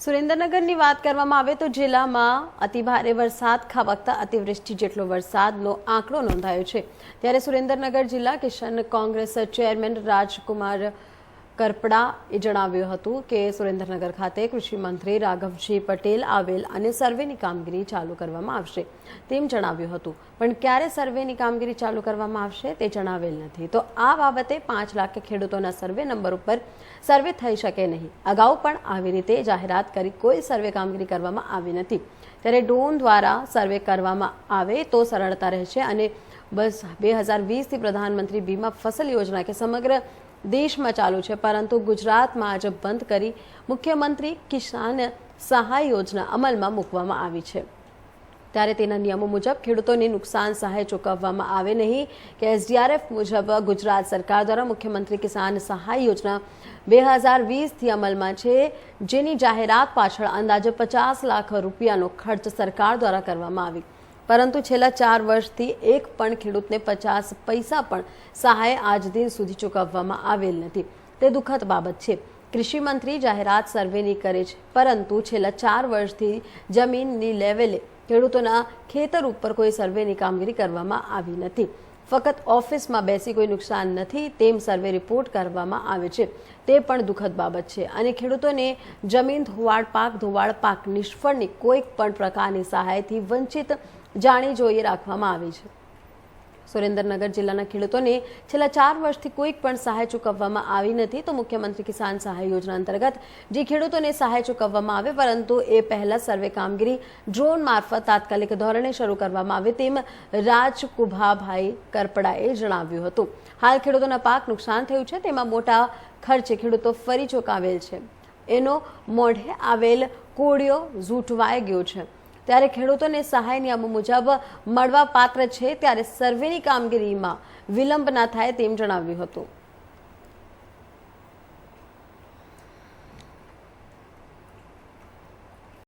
સુરેન્દ્રનગરની વાત કરવામાં આવે તો જિલ્લામાં અતિભારે વરસાદ ખાબકતા અતિવૃષ્ટિ જેટલો વરસાદનો આંકડો નોંધાયો છે. ત્યારે સુરેન્દ્રનગર જિલ્લા કિશન કોંગ્રેસ ચેરમેન રાજકુમાર કરપડાએ જણાવ્યું હતું કે સુરેન્દ્રનગર ખાતે કૃષિ મંત્રી રાઘવજી પટેલ આવેલ અને સર્વેની કામગીરી ચાલુ કરવામાં આવશે તેમ જણાવ્યું હતું. પણ ક્યારે સર્વેની કામગીરી ચાલુ કરવામાં આવશે તે જણાવેલ નથી. તો આ બાબતે પાંચ લાખ ખેડૂતોના સર્વે નંબર ઉપર સર્વે થઈ શકે નહીં. અગાઉ પણ આવી રીતે જાહેરાત કરી કોઈ સર્વે કામગીરી કરવામાં આવી નથી. ત્યારે ડ્રોન દ્વારા સર્વે કરવામાં આવે તો સરળતા રહેશે અને બસ બે હજાર વીસથી પ્રધાનમંત્રી બીમા ફસલ યોજના કે સમગ્ર દેશમાં ચાલુ છે, પરંતુ ગુજરાતમાં આજે બંધ કરી મુખ્યમંત્રી કિસાન સહાય યોજના અમલમાં મૂકવામાં આવી છે. ત્યારે તેના નિયમો મુજબ ખેડૂતોને નુકસાન સહાય ચૂકવવામાં આવે નહીં કે એસડીઆરએફ મુજબ ગુજરાત સરકાર દ્વારા મુખ્યમંત્રી કિસાન સહાય યોજના બે હજાર વીસથી અમલમાં છે, જેની જાહેરાત પાછળ અંદાજે પચાસ લાખ રૂપિયાનો ખર્ચ સરકાર દ્વારા કરવામાં આવી. પરંતુ છેલ્લા ચાર વર્ષથી એક પણ ખેડૂતને પચાસ પૈસા પણ સહાય આજ દિન સુધી ચૂકવવામાં આવેલ નથી. તે દુઃખદ બાબત છે. કૃષિ મંત્રી જાહેરાત સર્વેની કરે છે, પરંતુ છેલ્લા ચાર વર્ષથી જમીનની લેવલે ખેડૂતોના ખેતર ઉપર કોઈ સર્વેની કામગીરી કરવામાં આવી નથી. ફક્ત ઓફિસમાં બેસી કોઈ નુકસાન નથી, તેમ સર્વે રિપોર્ટ કરવામાં આવે છે. તે પણ દુઃખદ બાબત છે. અને ખેડૂતોને જમીન ધોવાણ પાક ધોવાણ પાક નિષ્ફળની કોઈ પણ પ્રકારની સહાયથી વંચિત જાણી જોઈએ રાખવામાં આવી છે. સુરેન્દ્રનગર જિલ્લાના ખેડૂતોને છેલ્લા ચાર વર્ષથી કોઈ પણ સહાય ચૂકવવામાં આવી નથી, તો મુખ્યમંત્રી કિસાન સહાય યોજના અંતર્ગત જે ખેડૂતોને સહાય ચૂકવવામાં આવે, પરંતુ એ પહેલા સર્વે કામગીરી ડ્રોન મારફત તાત્કાલિક ધોરણે શરૂ કરવામાં આવે તેમ રાજકુભાભાઈ કરપડાએ જણાવ્યું હતું. હાલ ખેડૂતોના પાક નુકસાન થયું છે, તેમાં મોટા ખર્ચે ખેડૂતો ફરી ચૂકાવેલ છે. એનો મોઢે આવેલ કોળિયો ઝૂંટવાઈ ગયો છે. ત્યારે ખેડૂતોને સહાય નિયમો મુજબ મળવા પાત્ર છે ત્યારે સર્વેની કામગીરીમાં વિલંબ ના થાય તેમ જણાવ્યું હતું.